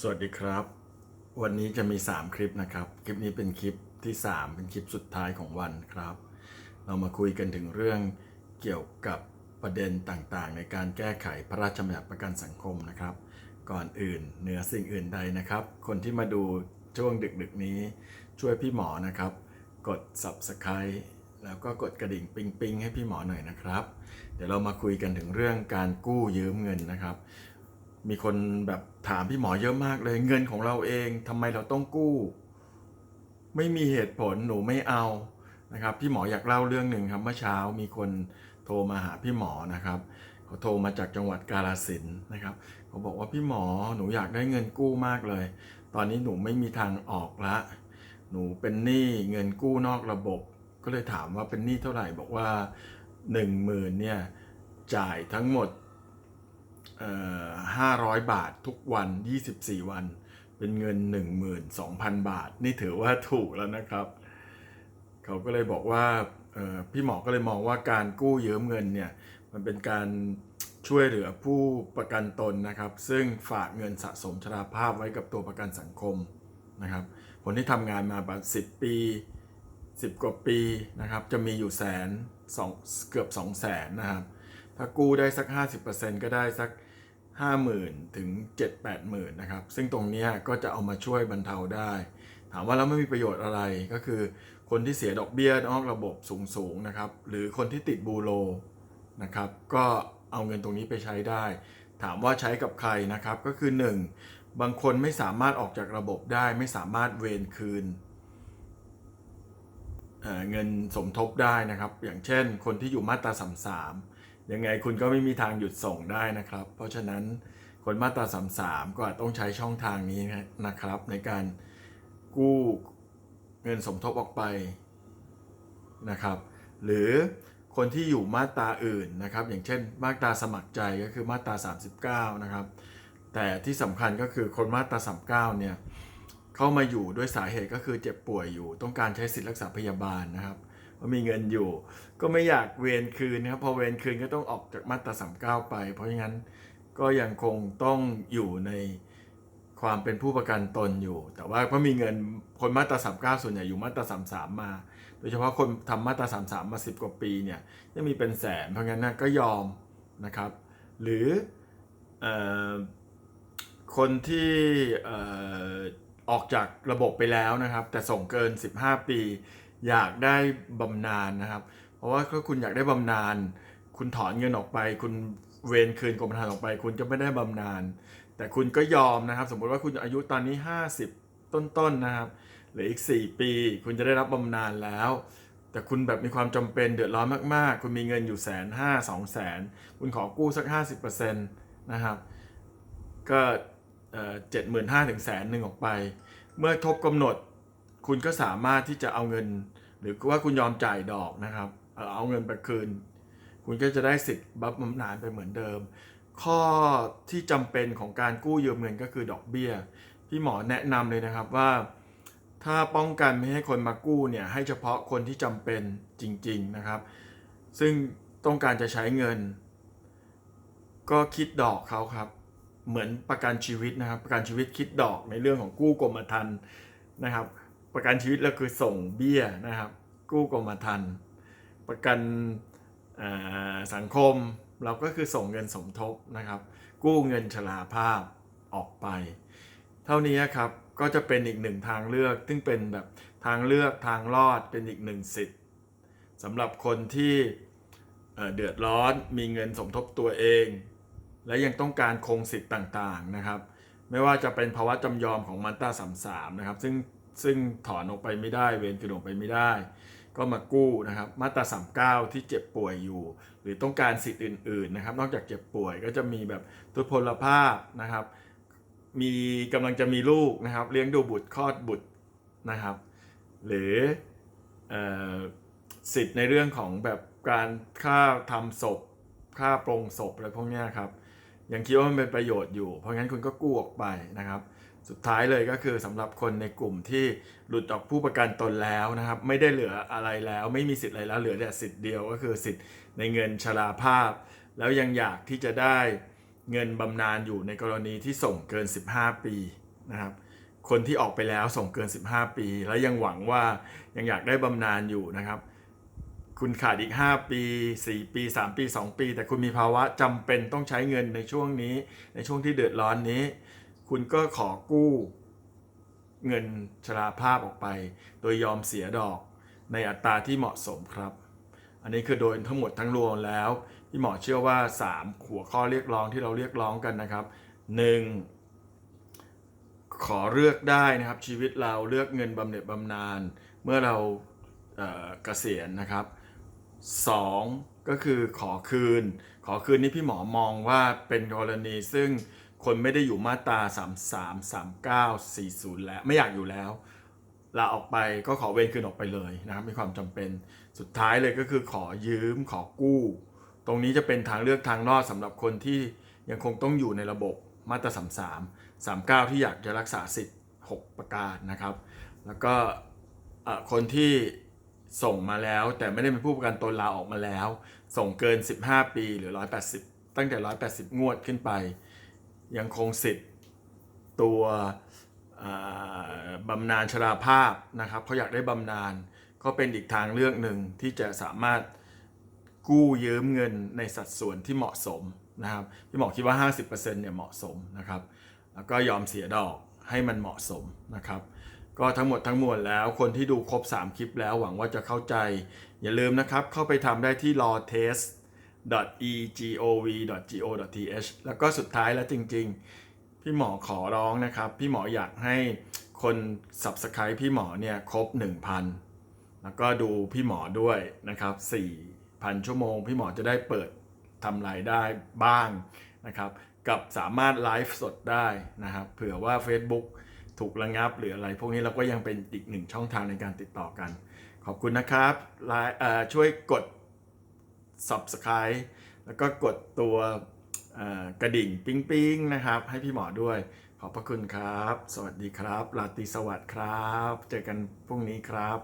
สวัสดีครับ วันนี้จะมี 3 คลิปนะครับ คลิปนี้เป็นคลิปที่ 3 เป็นคลิปสุดท้ายของวันครับ เรามาคุยกันถึงเรื่องเกี่ยวกับประเด็นต่างๆ ในการแก้ไขพระราชบัญญัติประกันสังคมนะครับ ก่อนอื่นเหนือสิ่งอื่นใดนะครับ คนที่มาดูช่วงดึกๆนี้ช่วยพี่หมอนะครับ กด subscribe แล้วก็กดกระดิ่งปิงปิงๆให้พี่หมอหน่อยนะครับ เดี๋ยวเรามาคุยกันถึงเรื่องการกู้ยืมเงินนะครับ มีคนแบบถามพี่หมอเยอะมากเลยเงินของเราเองทำไมเราต้องกู้ ไม่มีเหตุผลหนูไม่เอานะครับพี่หมออยากเล่าเรื่องหนึ่งครับเมื่อเช้ามีคนโทรมาหาพี่หมอนะครับเขาโทรมาจากจังหวัดกาฬสินนะครับเขาบอกว่าพี่หมอหนูอยากได้เงินกู้มากเลย ตอนนี้หนูไม่มีทางออกละ หนูเป็นหนี้เงินกู้นอกระบบ ก็เลยถามว่าเป็นหนี้เท่าไหร่บอกว่า 1 0,000เนี่ยจ่ายทั้งหมด ห้าร้อยบาททุกวัน 24 วัน เป็นเงิน 12,000 บาท นี่ถือว่าถูกแล้วนะครับ เขาก็เลยบอกว่าพี่หมอก็เลยมองว่าการกู้ยืมเงินเนี่ยมันเป็นการช่วยเหลือผู้ประกันตนนะครับ ซึ่งฝากเงินสะสมชราภาพไว้กับตัวประกันสังคมนะครับคนที่ทำงานมาประมาณ10ปี 10 กว่าปีนะครับจะมีอยู่แสนสองเกือบ2 0 0แสนนะครับ ถ้ากู้ได้สัก 50%ก็ได้สัก 50,000 ถึง 7-80,000 นะครับ ซึ่งตรงนี้ก็จะเอามาช่วยบรรเทาได้ ถามว่าแล้วไม่มีประโยชน์อะไรก็คือ คนที่เสียดอกเบี้ยนอกระบบสูงๆนะครับ หรือคนที่ติดบูโรนะครับ ก็เอาเงินตรงนี้ไปใช้ได้ ถามว่าใช้กับใครนะครับ ก็คือ 1. บางคนไม่สามารถออกจากระบบได้ไม่สามารถเวนคืนเเงินสมทบได้นะครับ อย่างเช่น คนที่อยู่มาตราสามสาม ยังไงคุณก็ไม่มีทางหยุดส่งได้นะครับ เพราะฉะนั้นคนมาตราสามสามก็ต้องใช้ช่องทางนี้นะครับ ในการกู้เงินสมทบออกไปนะครับ หรือคนที่อยู่มาตราอื่นนะครับ อย่างเช่น มาตราสมัครใจก็คือมาตรา 39 นะครับ แต่ที่สำคัญก็คือคนมาตรา39 เนี่ยเข้ามาอยู่ด้วยสาเหตุก็คือเจ็บป่วยอยู่ ต้องการใช้สิทธิรักษาพยาบาลนะครับ ว่ามีเงินอยู่ ก็ไม่อยากเวรคืนนะครับพอเวรคืนก็ต้องออกจากมาตรา39ไป เพราะงั้นก็ยังคงต้องอยู่ในความเป็นผู้ประกันตนอยู่ แต่ว่าเพราะมีเงินคนมาตรา39ส่วนใหญ่อยู่มาตรา33มสามมา โดยเฉพาะคนทำมาตรา33มสา10กว่าปีเนี่ยยังมีเป็นแสนเพราะงั้นนะก็ยอมนะครับ หรืออคนที่ออออกจากระบบไปแล้วนะครับ แต่ส่งเกิน 15 ปี อยากได้บำนาญนะครับ เพราะว่าถ้าคุณอยากได้บำนาญคุณถอนเงินออกไป คุณเวนคืนกรมธรรม์ออกไป คุณจะไม่ได้บำนาญแต่คุณก็ยอมนะครับ สมมติว่าคุณอายุตอนนี้ 50 ต้นๆนะครับเหลืออีก 4 ปี คุณจะได้รับบำนาญแล้ว แต่คุณแบบมีความจำเป็นเดือดร้อนมากๆ คุณมีเงินอยู่แสนห้าสองแสนคุณขอกู้สัก 50%นะครับ ก็เจ็ดหมื่นห้าถึงแสนหนึ่งออกไป เมื่อทบกำหนดคุณก็สามารถที่จะเอาเงิน หรือว่าคุณยอมจ่ายดอกนะครับ เอาเงินไปคืน คุณก็จะได้สิทธิ์บัฟบำนาญไปเหมือนเดิม ข้อที่จำเป็นของการกู้ยืมเงินก็คือดอกเบี้ย พี่หมอแนะนำเลยนะครับว่า ถ้าป้องกันไม่ให้คนมากู้เนี่ยให้เฉพาะคนที่จำเป็นจริง ๆนะครับ ซึ่งต้องการจะใช้เงิน ก็คิดดอกเขาครับ เหมือนประกันชีวิตนะครับ ประกันชีวิตคิดดอกในเรื่องของกู้กรมธรรม์นะครับ ประกันชีวิตเราคือส่งเบี้ยนะครับ กู้กรมธรรม์ประกันสังคมเราก็คือส่งเงินสมทบนะครับ กู้เงินชราภาพออกไป เท่านี้ครับก็จะเป็นอีกหนึ่งทางเลือก ซึ่งเป็นแบบทางเลือกทางรอดเป็นอีกหนึ่งสิทธิ์สำหรับคนที่เเดือดร้อนมีเงินสมทบตัวเอง และยังต้องการคงสิทธิ์ต่างๆนะครับ ไม่ว่าจะเป็นภาวะจำยอมของมาตรา33นะครับ ซึ่ง ซึ่งถอนออกไปไม่ได้ เวนคืนออกไปไม่ได้ ก็มากู้นะครับ มาตรา 39 ที่เจ็บป่วยอยู่ หรือต้องการสิทธิ์อื่นๆนะครับ นอกจากเจ็บป่วยก็จะมีแบบทุพพลภาพนะครับ มีกำลังจะมีลูกนะครับ เลี้ยงดูบุตรคลอดบุตรนะครับ หรืออสิทธิ์ในเรื่องของแบบการค่าทำศพค่าปรงศพอะไรพวกนี้ครับยังคิดว่ามันเป็นประโยชน์อยู่ เพราะงั้นคุณก็กู้ออกไปนะครับ สุดท้ายเลยก็คือสำหรับคนในกลุ่มที่หลุดออกผู้ประกันตนแล้วนะครับ ไม่ได้เหลืออะไรแล้ว ไม่มีสิทธิ์อะไรแล้วเหลือแต่สิทธิ์เดียวก็คือสิทธิ์ในเงินชราภาพ แล้วยังอยากที่จะได้เงินบำนาญอยู่ในกรณีที่ส่งเกิน 15 ปีนะครับคนที่ออกไปแล้วส่งเกิน 15 ปี แล้วยังหวังว่ายังอยากได้บำนาญอยู่นะครับ คุณขาดอีก 5 ปี 4 ปี 3 ปี 2 ปี แต่คุณมีภาวะจำเป็นต้องใช้เงินในช่วงนี้ ในช่วงที่เดือดร้อนนี้ คุณก็ขอกู้ เงินชราภาพออกไป โดยยอมเสียดอกในอัตราที่เหมาะสมครับ อันนี้คือโดยทั้งหมดทั้งรวมแล้วพี่หมอเชื่อว่า 3 หัวข้อเรียกร้องที่เราเรียกร้องกันนะครับ 1. ขอเลือกได้นะครับชีวิตเราเลือกเงินบำเหน็จบำนาญเมื่อเราเอ่อเกษียณนะครับ 2. ก็คือขอคืน ขอคืนนี่พี่หมอมองว่าเป็นกรณีซึ่ง คนไม่ได้อยู่มาตรา 33 39 40 แล้วไม่อยากอยู่แล้วลาออกไปก็ขอเวรคืนออกไปเลยนะครับมีความจำเป็นสุดท้ายเลยก็คือขอยืมขอกู้ ตรงนี้จะเป็นทางเลือกทางรอดสำหรับคนที่ยังคงต้องอยู่ในระบบมาตรา 33 39 ที่อยากจะรักษาสิทธิ์ 6 ประการนะครับ แล้วก็เอ่อคนที่ส่งมาแล้วแต่ไม่ได้เป็นผู้ประกันตนลาออกมาแล้ว ส่งเกิน 15 ปีหรือ 180 ตั้งแต่ 180 งวดขึ้นไป ยังคงสิทธิ์ตัวบำนาญชราภาพนะครับเขาอยากได้บำนาญก็เป็นอีกทางเลือกหนึ่งที่จะสามารถกู้ยืมเงินในสัดส่วนที่เหมาะสมนะครับพี่หมอคิดว่า 50%เนี่ยเหมาะสมนะครับแล้วก็ยอมเสียดอกให้มันเหมาะสมนะครับก็ทั้งหมดทั้งมวลแล้วคนที่ดูครบ 3 คลิปแล้วหวังว่าจะเข้าใจ อย่าลืมนะครับเข้าไปทำได้ที่ lawtest.egov.go.th แล้วก็สุดท้ายแล้วจริง ๆ พี่หมอขอร้องนะครับ พี่หมออยากให้คน subscribe พี่หมอเนี่ยครบ 1,000 แล้วก็ดูพี่หมอด้วยนะครับ4,000 ชั่วโมง พี่หมอจะได้เปิดทำรายได้บ้างนะครับ กับสามารถไลฟ์สดได้นะครับ เผื่อว่า Facebook ถูกระงับหรืออะไร พวกนี้เราก็ยังเป็นอีกหนึ่งช่องทางในการติดต่อกัน ขอบคุณนะครับช่วยกด subscribe แล้วก็กดตัวกระดิ่งปิ๊งปิ๊งๆนะครับ ให้พี่หมอด้วย ขอบพระคุณครับ สวัสดีครับราตรีสวัสดิ์ครับ เจอกันพรุ่งนี้ครับ